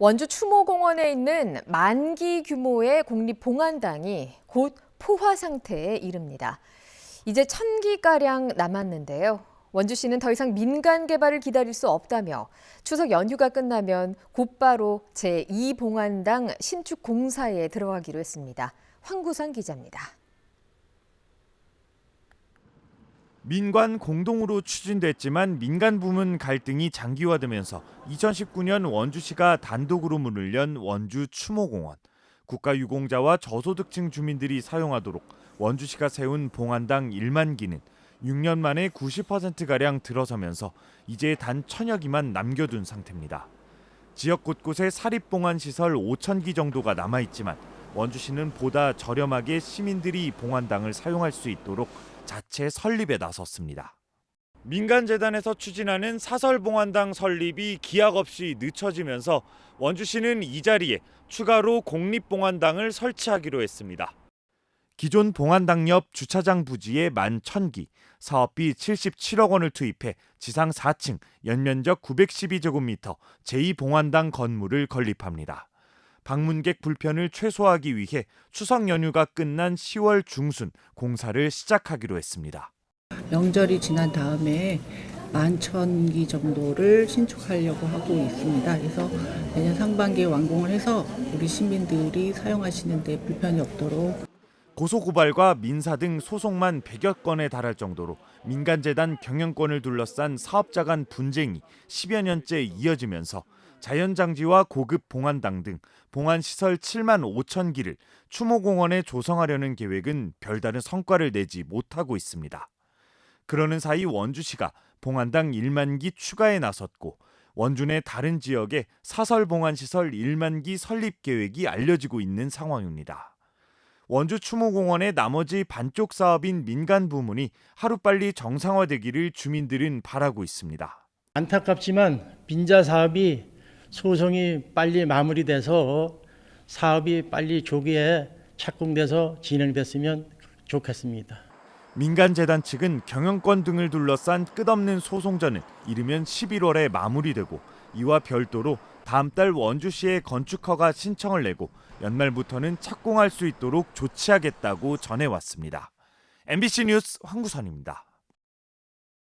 원주 추모공원에 있는 만기 규모의 국립봉안당이 곧 포화 상태에 이릅니다. 이제 천 기가량 남았는데요. 원주시는 더 이상 민간 개발을 기다릴 수 없다며 추석 연휴가 끝나면 곧바로 제2봉안당 신축 공사에 들어가기로 했습니다. 황구선 기자입니다. 민관 공동으로 추진됐지만 민간 부문 갈등이 장기화되면서 2019년 원주시가 단독으로 문을 연 원주 추모공원. 국가유공자와 저소득층 주민들이 사용하도록 원주시가 세운 봉안당 1만 기는 6년 만에 90%가량 들어서면서 이제 단 천여 기만 남겨둔 상태입니다. 지역 곳곳에 사립봉안 시설 5천 기 정도가 남아 있지만 원주시는 보다 저렴하게 시민들이 봉안당을 사용할 수 있도록 자체 설립에 나섰습니다. 민간재단에서 추진하는 사설봉안당 설립이 기약 없이 늦춰지면서 원주시는 이 자리에 추가로 공립봉안당을 설치하기로 했습니다. 기존 봉안당 옆 주차장 부지에 만 1000기, 사업비 77억 원을 투입해 지상 4층, 연면적 912제곱미터 제2봉안당 건물을 건립합니다. 방문객 불편을 최소화하기 위해 추석 연휴가 끝난 10월 중순 공사를 시작하기로 했습니다. 명절이 지난 다음에 만천기 정도를 신축하려고 하고 있습니다. 그래서 내년 상반기에 완공을 해서 우리 시민들이 사용하시는 데 불편이 없도록 고소고발과 민사 등 소송만 100여 건에 달할 정도로 민간재단 경영권을 둘러싼 사업자 간 분쟁이 10여 년째 이어지면서 자연장지와 고급 봉안당 등 봉안시설 7만 5천 기를 추모공원에 조성하려는 계획은 별다른 성과를 내지 못하고 있습니다. 그러는 사이 원주시가 봉안당 1만 기 추가에 나섰고 원주 내 다른 지역에 사설 봉안시설 1만 기 설립 계획이 알려지고 있는 상황입니다. 원주 추모공원의 나머지 반쪽 사업인 민간 부문이 하루빨리 정상화되기를 주민들은 바라고 있습니다. 안타깝지만 빈자 사업이 소송이 빨리 마무리돼서 사업이 빨리 조기에 착공돼서 진행됐으면 좋겠습니다. 민간재단 측은 경영권 등을 둘러싼 끝없는 소송전은 이르면 11월에 마무리되고 이와 별도로 다음 달 원주시에 건축허가 신청을 내고 연말부터는 착공할 수 있도록 조치하겠다고 전해왔습니다. MBC 뉴스 황구선입니다.